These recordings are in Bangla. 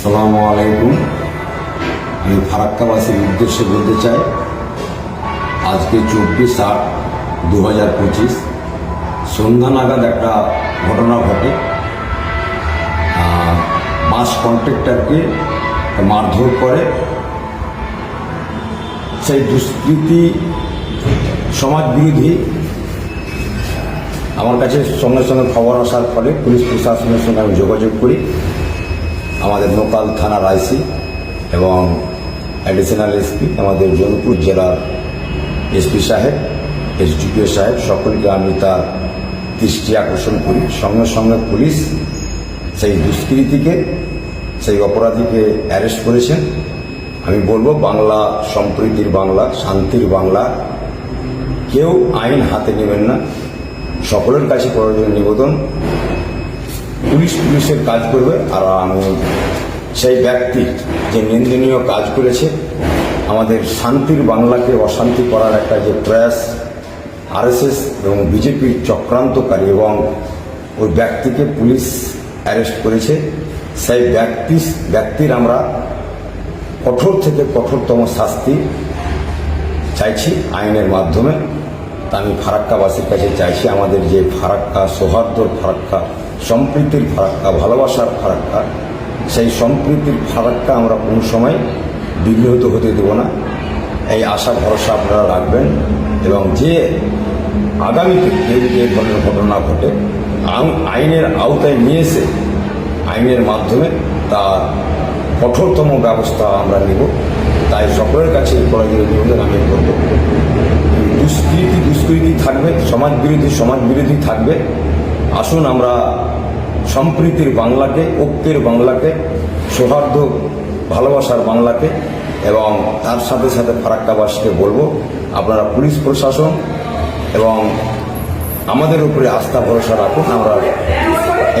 আসসালামু আলাইকুম। আমি ফারাক্কাবাসীর উদ্দেশ্যে বলতে চাই, আজকে চব্বিশ আট দু হাজার পঁচিশ, সন্ধ্যা নাগাদ একটা ঘটনা ঘটে। বাস কন্ট্রাক্টরকে মারধর করে। সেই দুষ্কৃতি সমাজ বিরোধী আমার কাছে সঙ্গে সঙ্গে খবর আসার ফলে পুলিশ প্রশাসনের সঙ্গে আমি যোগাযোগ করি। আমাদের লোকাল থানার আইসি এবং অ্যাডিশনাল এসপি আমাদের জৌনপুর জেলার এসপি সাহেব এসডিপিও সাহেব, সকলকে আমি তার দৃষ্টি আকর্ষণ করি। সঙ্গে সঙ্গে পুলিশ সেই দুষ্কৃতীকে, সেই অপরাধীকে অ্যারেস্ট করেছেন আমি বলব, বাংলা সম্প্রীতির বাংলা, শান্তির বাংলা, কেউ আইন হাতে নেবেন না। সকলের কাছে প্রয়োজনীয় নিবেদন। পুলিশ পুলিশের কাজ করবে আর আমি সেই ব্যক্তি যে নিন্দনীয় কাজ করেছে, আমাদের শান্তির বাংলাকে অশান্তি করার একটা যে প্রয়াস আরএসএস এবং বিজেপির চক্রান্তকারী এবং ওই ব্যক্তিকে পুলিশ অ্যারেস্ট করেছে, সেই ব্যক্তি ব্যক্তির আমরা কঠোর থেকে কঠোরতম শাস্তি চাইছি আইনের মাধ্যমে। তা আমি ফারাক্কাবাসীর কাছে চাইছি, আমাদের যে ফারাক্কা সৌহার্দ্যর ফারাক্কা সম্প্রীতির ফারাক্কা, ভালোবাসার ফারাক্কা, সেই সম্প্রীতির ফারাক্কা আমরা কোনো সময় বিঘ্নিত হতে দেব না। এই আশা, ভরসা আপনারা রাখবেন এবং যে আগামীতে কেউ যে ধরনের ঘটনা ঘটে আইন- আইনের আওতায় নিয়ে এসে আইনের মাধ্যমে তার কঠোরতম ব্যবস্থা আমরা নেব। তাই সকলের কাছে এই প্রয়োজনীয় নিবেদন আমি করব। দুষ্কৃতি দুষ্কৃতি থাকবে সমাজ বিরোধী সমাজ বিরোধী থাকবে। আসুন আমরা সম্প্রীতির বাংলাকে ঐক্যের বাংলাকে, সৌহার্দ্য, ভালোবাসার বাংলাকে এবং তার সাথে সাথে ফারাক্কাবাসীকে বলব, আপনারা পুলিশ প্রশাসন এবং আমাদের উপরে আস্থা ভরসা রাখুন, আমরা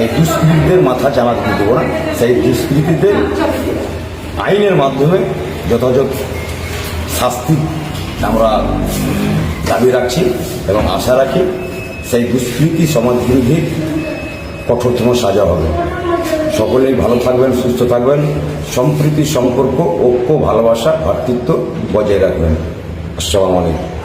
এই দুষ্কৃতীদের মাথা চানা দিতে দেবো না। সেই দুষ্কৃতীদের আইনের মাধ্যমে যথাযথ শাস্তি আমরা দাবি রাখছি এবং আশা রাখি সেই দুষ্কৃতি সমাজ বিরোধী কঠোরতম সাজা হবে। সকলেই ভালো থাকবেন, সুস্থ থাকবেন। সম্প্রীতি, সম্পর্ক, ঐক্য, ভালোবাসা ভ্রাতৃত্ব বজায় রাখবেন। আসসালামু আলাইকুম।